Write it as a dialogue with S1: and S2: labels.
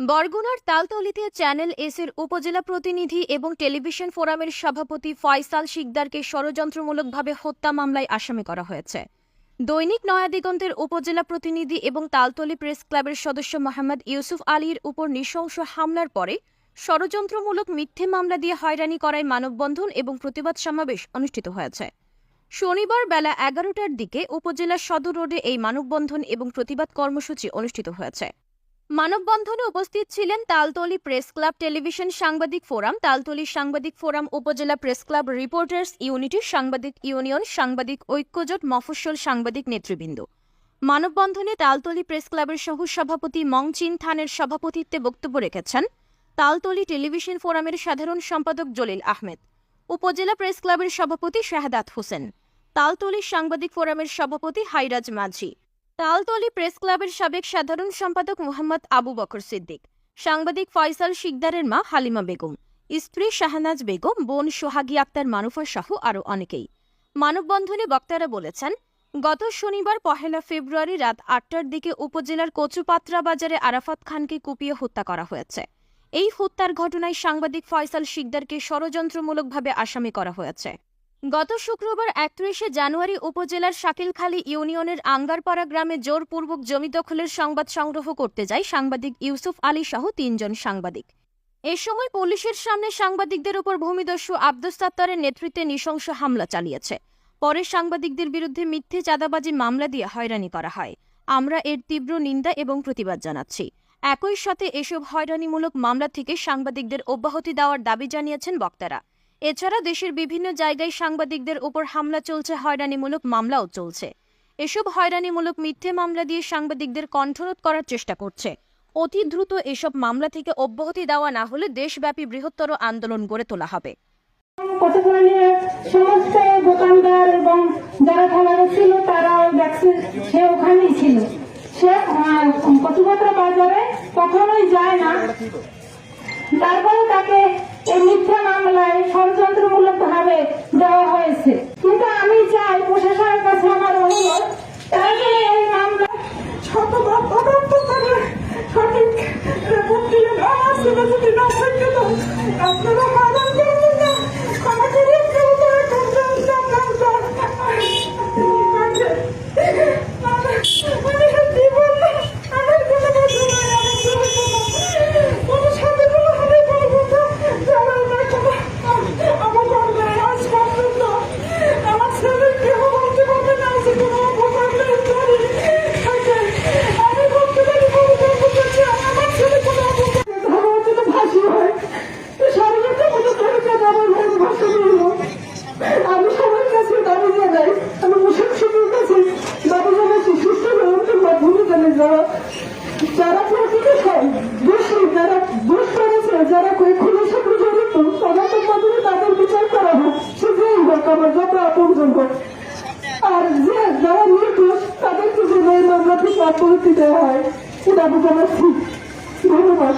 S1: বরগুনার তালতলিতে চ্যানেল এসের উপজেলা প্রতিনিধি এবং টেলিভিশন ফোরামের সভাপতি ফয়সাল শিকদারকে ষড়যন্ত্রমূলকভাবে হত্যা মামলায় আসামি করা হয়েছে। দৈনিক নয়াদিগন্তের উপজেলা প্রতিনিধি এবং তালতলি প্রেস ক্লাবের সদস্য মোহাম্মদ ইউসুফ আলীর উপর নৃশংস হামলার পরে ষড়যন্ত্রমূলক মিথ্যে মামলা দিয়ে হয়রানি করায় মানববন্ধন এবং প্রতিবাদ সমাবেশ অনুষ্ঠিত হয়েছে। শনিবার বেলা এগারোটার দিকে উপজেলা সদর রোডে এই মানববন্ধন এবং প্রতিবাদ কর্মসূচি অনুষ্ঠিত হয়েছে। মানববন্ধনে উপস্থিত ছিলেন তালতলি প্রেস ক্লাব টেলিভিশন সাংবাদিক ফোরাম, তালতলি সাংবাদিক ফোরাম উপজেলা প্রেস ক্লাব রিপোর্টার্স ইউনিটি সাংবাদিক ইউনিয়ন, সাংবাদিক ঐক্যজোট মফস্বল সাংবাদিক নেতৃবৃন্দ। মানববন্ধনে তালতলি প্রেস ক্লাবের সহ সভাপতি মংচিন থানের সভাপতিত্বে বক্তব্য রেখেছেন তালতলি টেলিভিশন ফোরামের সাধারণ সম্পাদক জলিল আহমেদ, উপজেলা প্রেস ক্লাবের সভাপতি শাহাদাত হোসেন, তালতলি সাংবাদিক ফোরামের সভাপতি হাইরাজ মাঝি তালতলি প্রেস ক্লাবের সাবেক সাধারণ সম্পাদক মোহাম্মদ আবু বকর সিদ্দিক, সাংবাদিক ফয়সাল শিকদারের মা হালিমা বেগম, স্ত্রী শাহনাজ বেগম, বোন সোহাগী আক্তার মারুফা সহ আরও অনেকেই। মানববন্ধনে বক্তারা বলেছেন, গত শনিবার পহেলা ফেব্রুয়ারি রাত আটটার দিকে উপজেলার কচুপাত্রা বাজারে আরাফাত খানকে কুপিয়ে হত্যা করা হয়েছে। এই হত্যার ঘটনায় সাংবাদিক ফয়সাল শিকদারকে ষড়যন্ত্রমূলকভাবে আসামি করা হয়েছে। গত শুক্রবার একত্রিশে জানুয়ারি উপজেলার শাকিলখালী ইউনিয়নের আঙ্গারপাড়া গ্রামে জোরপূর্বক জমি দখলের সংবাদ সংগ্রহ করতে যায় সাংবাদিক ইউসুফ আলী সহ তিনজন সাংবাদিক। এ সময় পুলিশের সামনে সাংবাদিকদের উপর ভূমিদস্যু আব্দুস সাত্তারের নেতৃত্বে নৃশংস হামলা চালিয়েছে। পরে সাংবাদিকদের বিরুদ্ধে মিথ্যে চাঁদাবাজি মামলা দিয়ে হয়রানি করা হয়। আমরা এর তীব্র নিন্দা এবং প্রতিবাদ জানাচ্ছি। একই সাথে এসব হয়রানিমূলক মামলা থেকে সাংবাদিকদের অব্যাহতি দেওয়ার দাবি জানিয়েছেন বক্তারা। এছাড়া দেশের বিভিন্ন জায়গায় সাংবাদিকদের উপর হামলা চলছে, হয়রানিমূলক মামলাও চলছে। এসব হয়রানিমূলক মিথ্যে মামলা দিয়ে সাংবাদিকদের কণ্ঠরোধ করার চেষ্টা করছে। অতি দ্রুত এসব মামলা থেকে অব্যাহতি দেওয়া না হলে দেশব্যাপী বৃহত্তর আন্দোলন গড়ে তোলা হবে।
S2: সমস্ত দোকানদার এবং যারা ছিল দেখছে সে ওখানেই ছিল। সে বাজারে কখনোই যায় না। তারপরে তাকে মামলায় ষড়যন্ত্রমূলক ভাবে দেওয়া হয়েছে কিন্তু আমি চাই প্রশাসনের কাছে আমার অনুরোধ তারা যেন এই মামলা শতভাগ তদন্ত করে সঠিক রিপোর্ট দিলেন আমার ছেলে যদি না থাকে তো আপনারা আমি সবার কাছে দাবি জানাই আমি মুসলমানের কাছে দাবি জানাচ্ছি সুস্থ গ্রহণের জানে যারা যারা প্রকৃত দোষী যারা দোষ করেছে যারা খুনের সাথে জড়িত তদন্তের মাধ্যমে তাদের বিচার করা হোক আমার যত আপনজন হোক আর যে যারা নির্দোষ তাদেরকে যেন এই মামলা দেওয়া হয় এটা আমি জানাচ্ছি ধন্যবাদ